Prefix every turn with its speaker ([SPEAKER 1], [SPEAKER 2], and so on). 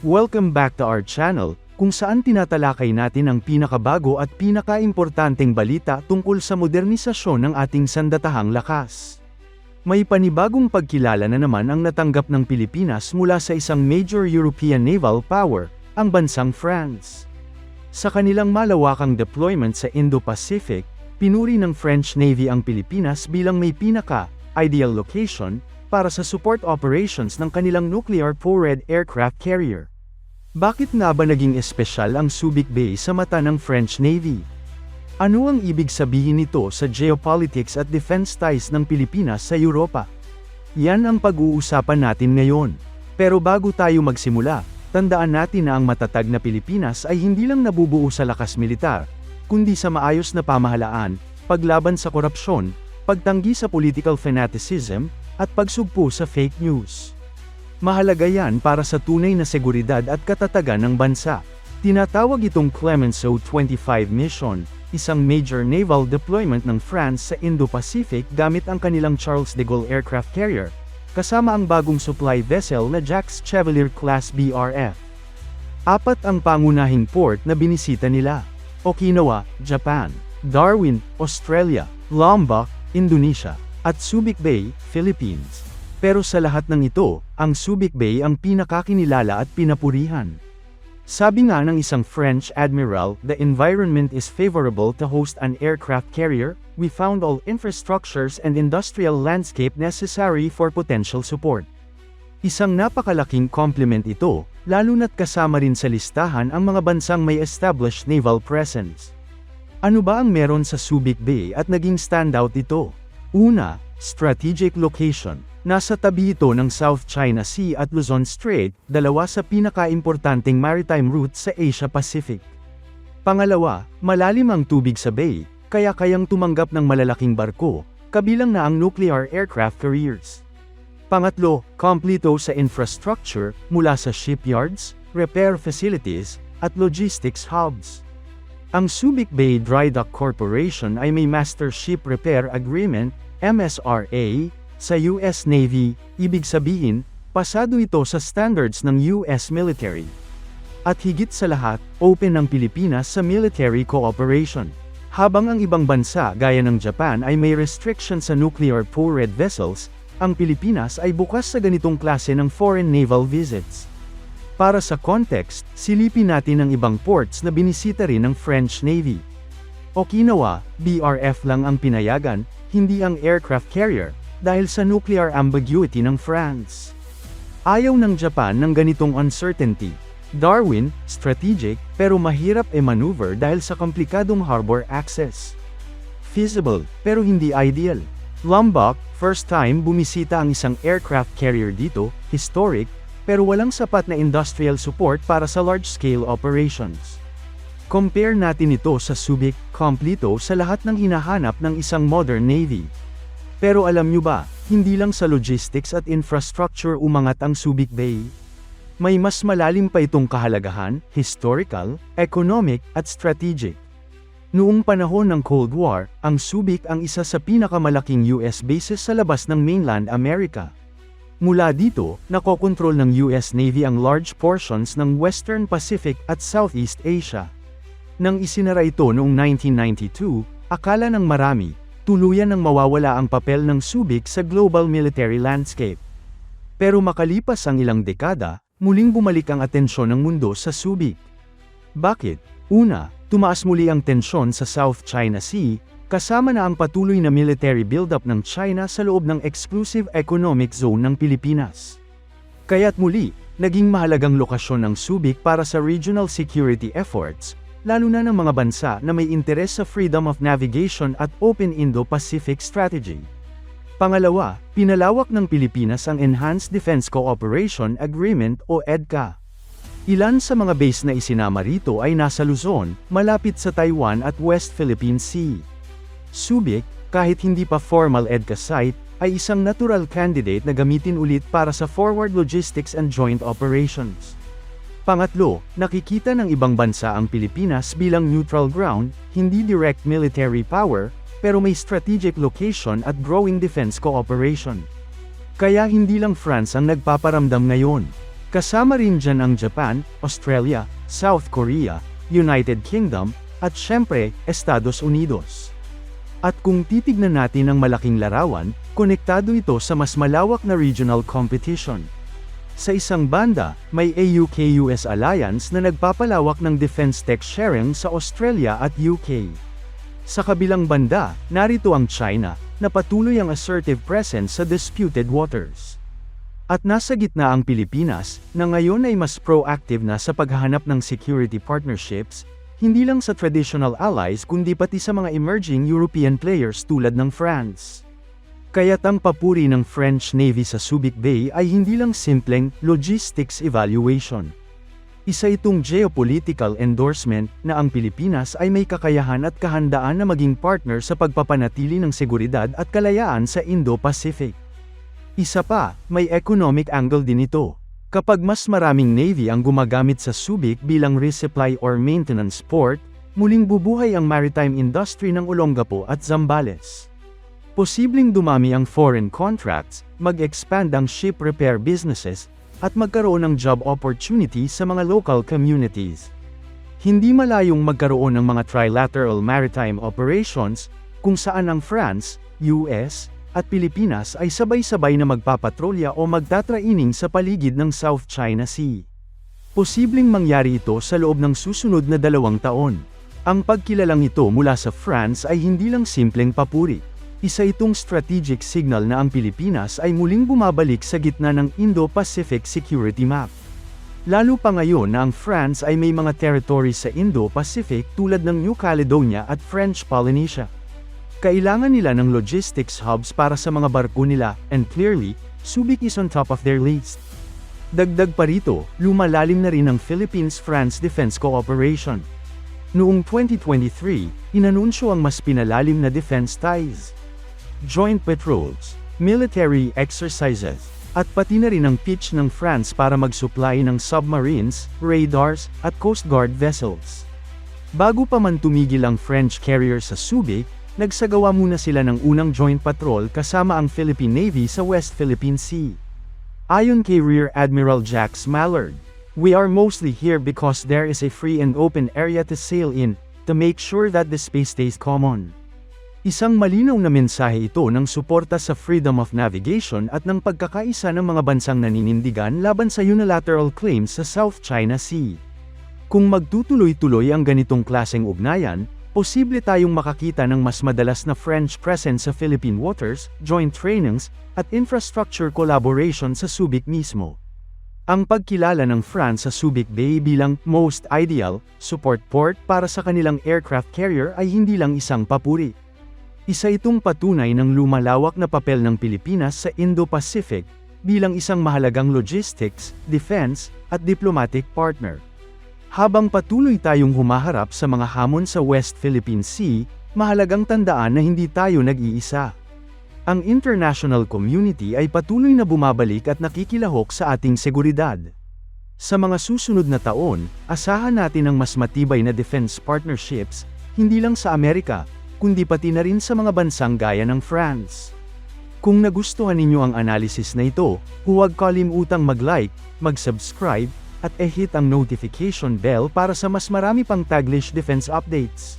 [SPEAKER 1] Welcome back to our channel, kung saan tinatalakay natin ang pinakabago at pinakaimportanteng balita tungkol sa modernisasyon ng ating sandatahang lakas. May panibagong pagkilala na naman ang natanggap ng Pilipinas mula sa isang major European naval power, ang bansang France. Sa kanilang malawakang deployment sa Indo-Pacific, pinuri ng French Navy ang Pilipinas bilang may pinaka-ideal location para sa support operations ng kanilang nuclear powered aircraft carrier. Bakit nga ba naging espesyal ang Subic Bay sa mata ng French Navy? Ano ang ibig sabihin nito sa geopolitics at defense ties ng Pilipinas sa Europa? Yan ang pag-uusapan natin ngayon. Pero bago tayo magsimula, tandaan natin na ang matatag na Pilipinas ay hindi lang nabubuo sa lakas militar, kundi sa maayos na pamahalaan, paglaban sa korupsyon, pagtanggi sa political fanaticism, at pagsugpo sa fake news. Mahalaga yan para sa tunay na seguridad at katatagan ng bansa. Tinatawag itong Clemenceau 25 Mission, isang major naval deployment ng France sa Indo-Pacific gamit ang kanilang Charles de Gaulle aircraft carrier, kasama ang bagong supply vessel na Jacques Chevalier Class BRF. Apat ang pangunahing port na binisita nila. Okinawa, Japan, Darwin, Australia, Lombok, Indonesia, at Subic Bay, Philippines. Pero sa lahat ng ito, ang Subic Bay ang pinakakinilala at pinapurihan. Sabi nga ng isang French admiral, the environment is favorable to host an aircraft carrier, we found all infrastructures and industrial landscape necessary for potential support. Isang napakalaking compliment ito, lalo na't kasama rin sa listahan ang mga bansang may established naval presence. Ano ba ang meron sa Subic Bay at naging standout ito? Una, strategic location. Nasa tabi ito ng South China Sea at Luzon Strait, dalawa sa pinakaimportanteng maritime route sa Asia Pacific. Pangalawa, malalim ang tubig sa bay, kaya kayang tumanggap ng malalaking barko, kabilang na ang nuclear aircraft carriers. Pangatlo, kompleto sa infrastructure, mula sa shipyards, repair facilities, at logistics hubs. Ang Subic Bay Dry Dock Corporation ay may Master Ship Repair Agreement, MSRA, sa US Navy, ibig sabihin, pasado ito sa standards ng US military. At higit sa lahat, open ang Pilipinas sa military cooperation. Habang ang ibang bansa gaya ng Japan ay may restriction sa nuclear powered vessels, ang Pilipinas ay bukas sa ganitong klase ng foreign naval visits. Para sa context, silipin natin ang ibang ports na binisita rin ng French Navy. Okinawa, BRF lang ang pinayagan, hindi ang aircraft carrier, dahil sa nuclear ambiguity ng France. Ayaw ng Japan ng ganitong uncertainty. Darwin, strategic, pero mahirap e-maneuver dahil sa komplikadong harbor access. Feasible, pero hindi ideal. Lombok, first time bumisita ang isang aircraft carrier dito, historic, pero walang sapat na industrial support para sa large-scale operations. Compare natin ito sa Subic, kompleto sa lahat ng hinahanap ng isang modern navy. Pero alam nyo ba, hindi lang sa logistics at infrastructure umangat ang Subic Bay. May mas malalim pa itong kahalagahan, historical, economic, at strategic. Noong panahon ng Cold War, ang Subic ang isa sa pinakamalaking US bases sa labas ng mainland America. Mula dito, nakokontrol ng US Navy ang large portions ng Western Pacific at Southeast Asia. Nang isinara ito noong 1992, akala ng marami, tuluyan nang mawawala ang papel ng Subic sa global military landscape. Pero makalipas ang ilang dekada, muling bumalik ang atensyon ng mundo sa Subic. Bakit? Una, tumaas muli ang tensyon sa South China Sea, kasama na ang patuloy na military buildup ng China sa loob ng exclusive economic zone ng Pilipinas. Kaya't muli, naging mahalagang lokasyon ng Subic para sa regional security efforts, lalo na ng mga bansa na may interes sa freedom of navigation at open Indo-Pacific strategy. Pangalawa, pinalawak ng Pilipinas ang Enhanced Defense Cooperation Agreement o EDCA. Ilan sa mga base na isinama rito ay nasa Luzon, malapit sa Taiwan at West Philippine Sea. Subic, kahit hindi pa formal EDCA site, ay isang natural candidate na gamitin ulit para sa forward logistics and joint operations. Pangatlo, nakikita ng ibang bansa ang Pilipinas bilang neutral ground, hindi direct military power, pero may strategic location at growing defense cooperation. Kaya hindi lang France ang nagpaparamdam ngayon. Kasama rin dyan ang Japan, Australia, South Korea, United Kingdom, at syempre, Estados Unidos. At kung titignan natin ang malaking larawan, konektado ito sa mas malawak na regional competition. Sa isang banda, may AUK-US alliance na nagpapalawak ng defense tech sharing sa Australia at UK. Sa kabilang banda, narito ang China, na patuloy ang assertive presence sa disputed waters. At nasa gitna ang Pilipinas, na ngayon ay mas proactive na sa paghahanap ng security partnerships, hindi lang sa traditional allies kundi pati sa mga emerging European players tulad ng France. Kaya't ang papuri ng French Navy sa Subic Bay ay hindi lang simpleng logistics evaluation. Isa itong geopolitical endorsement na ang Pilipinas ay may kakayahan at kahandaan na maging partner sa pagpapanatili ng seguridad at kalayaan sa Indo-Pacific. Isa pa, may economic angle din ito. Kapag mas maraming Navy ang gumagamit sa Subic bilang resupply or maintenance port, muling bubuhay ang maritime industry ng Olongapo at Zambales. Posibleng dumami ang foreign contracts, mag-expand ang ship repair businesses, at magkaroon ng job opportunity sa mga local communities. Hindi malayong magkaroon ng mga trilateral maritime operations, kung saan ang France, US, at Pilipinas ay sabay-sabay na magpapatrolya o magtatraining sa paligid ng South China Sea. Posibleng mangyari ito sa loob ng susunod na dalawang taon. Ang pagkilalang ito mula sa France ay hindi lang simpleng papuri. Isa itong strategic signal na ang Pilipinas ay muling bumabalik sa gitna ng Indo-Pacific Security Map. Lalo pa ngayon na ang France ay may mga territories sa Indo-Pacific tulad ng New Caledonia at French Polynesia. Kailangan nila ng logistics hubs para sa mga barko nila, and clearly, Subic is on top of their list. Dagdag pa rito, lumalalim na rin ang Philippines-France Defense Cooperation. Noong 2023, inanunsyo ang mas pinalalim na defense ties. Joint patrols, military exercises, at pati na rin ang pitch ng France para mag-supply ng submarines, radars, at Coast Guard vessels. Bago pa man tumigil ang French carrier sa Subic, nagsagawa muna sila ng unang joint patrol kasama ang Philippine Navy sa West Philippine Sea. Ayon kay Rear Admiral Jax Mallard, We are mostly here because there is a free and open area to sail in, to make sure that the space stays common. Isang malinaw na mensahe ito ng suporta sa freedom of navigation at ng pagkakaisa ng mga bansang naninindigan laban sa unilateral claims sa South China Sea. Kung magtutuloy-tuloy ang ganitong klaseng ugnayan, posible tayong makakita ng mas madalas na French presence sa Philippine waters, joint trainings, at infrastructure collaboration sa Subic mismo. Ang pagkilala ng France sa Subic Bay bilang most ideal support port para sa kanilang aircraft carrier ay hindi lang isang papuri. Isa itong patunay ng lumalawak na papel ng Pilipinas sa Indo-Pacific bilang isang mahalagang logistics, defense, at diplomatic partner. Habang patuloy tayong humaharap sa mga hamon sa West Philippine Sea, mahalagang tandaan na hindi tayo nag-iisa. Ang international community ay patuloy na bumabalik at nakikilahok sa ating seguridad. Sa mga susunod na taon, asahan natin ang mas matibay na defense partnerships, hindi lang sa Amerika, kundi pati na rin sa mga bansang gaya ng France. Kung nagustuhan ninyo ang analysis na ito, huwag kalimutang mag-like, mag-subscribe, at e-hit ang notification bell para sa mas marami pang Taglish Defense updates.